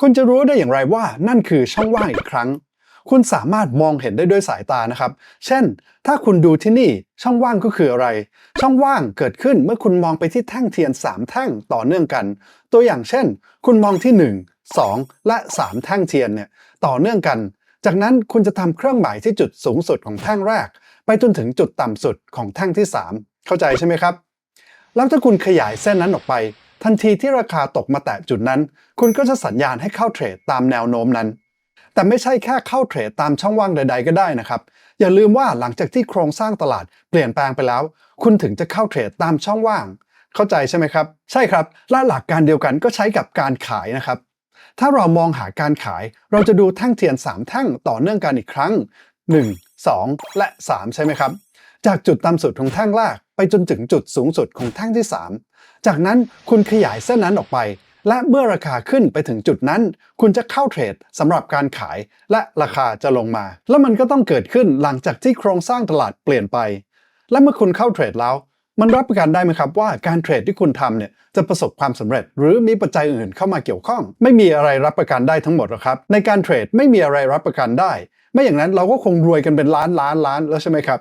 คุณจะรู้ได้อย่างไรว่านั่นคือช่องว่างอีกครั้ง คุณสามารถมองเห็นได้ด้วยสายตานะครับ เช่น ถ้าคุณดูที่นี่ช่องว่างก็คืออะไร ช่องว่างเกิดขึ้นเมื่อคุณมองไปที่แท่งเทียน 3 แท่งต่อเนื่องกัน ตัวอย่างเช่น คุณมองที่ 1 2 และ 3 แท่งเทียนเนี่ยต่อเนื่องกัน จากนั้นคุณจะทำเครื่องหมายที่จุดสูงสุดของแท่งแรก ไปจนถึงจุดต่ำสุดของแท่งที่ 3 เข้าใจใช่ไหมครับ แล้วถ้าคุณขยายเส้นนั้นออกไป ทันทีที่ราคาตกมาแตะจุดนั้น คุณก็จะสัญญาณให้เข้าเทรดตามแนวโน้มนั้น แต่ไม่ใช่แค่เข้าเทรดตามช่องว่างใด ๆ ก็ได้นะครับ อย่าลืมว่าหลังจากที่โครงสร้างตลาดเปลี่ยนแปลงไปแล้ว คุณถึงจะเข้าเทรดตามช่องว่าง เข้าใจใช่ไหมครับ ใช่ครับและหลักการเดียวกันก็ใช้กับการขายนะครับถ้าเรามองหาการขาย เราจะดูแท่งเทียน 3 แท่งต่อเนื่องกันอีกครั้ง 1 2 และ 3 ใช่ไหมครับ จากจุดต่ำสุดของแท่งแรก ไปจนถึงจุดสูงสุดของแท่งที่ 3 จากนั้นคุณขยายเส้นนั้นออกไป และเมื่อราคาขึ้นไปถึงจุดนั้น คุณจะเข้าเทรดสำหรับการขาย และราคาจะลงมา แล้วมันก็ต้องเกิดขึ้นหลังจากที่โครงสร้างตลาดเปลี่ยนไป และเมื่อคุณเข้าเทรดแล้ว มันรับประกันได้ไหมครับว่าการเทรดที่คุณทำเนี่ยจะประสบความสำเร็จ หรือมีปัจจัยอื่นเข้ามาเกี่ยวข้อง ไม่มีอะไรรับประกันได้ทั้งหมดหรอกครับ ในการเทรดไม่มีอะไรรับประกันได้ ไม่อย่างนั้นเราก็คงรวยกันเป็นล้านล้านล้านแล้วใช่ไหมครับ